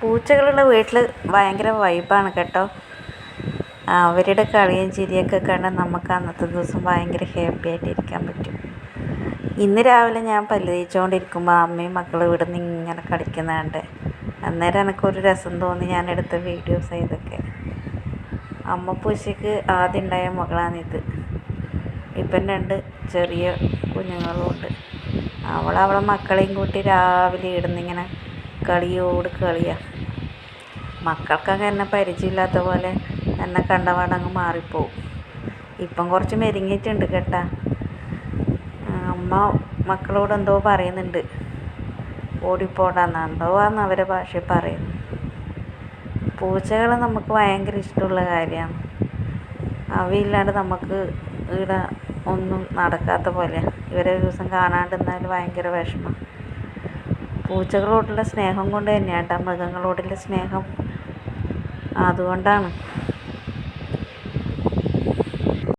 പൂച്ചകളുള്ള വീട്ടിൽ ഭയങ്കര വൈബാണ് കേട്ടോ. അവരുടെ കളിയും ചിരിയൊക്കെ കണ്ട് നമുക്ക് അന്നത്തെ ദിവസം ഭയങ്കര ഹാപ്പി ആയിട്ട് ഇരിക്കാൻ പറ്റും. ഇന്ന് രാവിലെ ഞാൻ പല്ല് തേച്ചുകൊണ്ടിരിക്കുമ്പോൾ അമ്മയും മക്കളും ഇവിടെ നിന്ന് ഇങ്ങനെ കളിക്കുന്നതാണ്ട് അന്നേരം എനിക്കൊരു രസം തോന്നി ഞാൻ എടുത്ത വീഡിയോസ് ഇതൊക്കെ. അമ്മ പൂച്ചയ്ക്ക് ആദ്യം ഉണ്ടായ മകളാണിത്. ഇപ്പം രണ്ട് ചെറിയ കുഞ്ഞുങ്ങളുമുണ്ട് അവൾ അവളെ മക്കളെയും കൂട്ടി രാവിലെ ഇടുന്നിങ്ങനെ കളിയോട് കളിയാണ് മക്കൾക്കൊക്കെ എന്നെ പരിചയമില്ലാത്ത പോലെ എന്നെ കണ്ടപാടങ്ങ് മാറിപ്പോവും. ഇപ്പം കുറച്ച് മെരുങ്ങിയിട്ടുണ്ട് കേട്ടാ. അമ്മ മക്കളോട് എന്തോ പറയുന്നുണ്ട്. ഓടിപ്പോടാന്ന് എന്തോ ആന്ന് അവരെ ഭാഷയിൽ പറയുന്നു പൂച്ചകൾ നമുക്ക് ഭയങ്കര ഇഷ്ടമുള്ള കാര്യമാണ്. അവയില്ലാണ്ട് നമുക്ക് ഇവിടെ ഒന്നും നടക്കാത്ത പോലെയാണ് ഇവരെ ഒരു ദിവസം കാണാണ്ടിരുന്നാൽ ഭയങ്കര വിഷമം. പൂച്ചകളോടുള്ള സ്നേഹം കൊണ്ട് തന്നെയാണ് മൃഗങ്ങളോടുള്ള സ്നേഹം. അതുകൊണ്ടാണ്.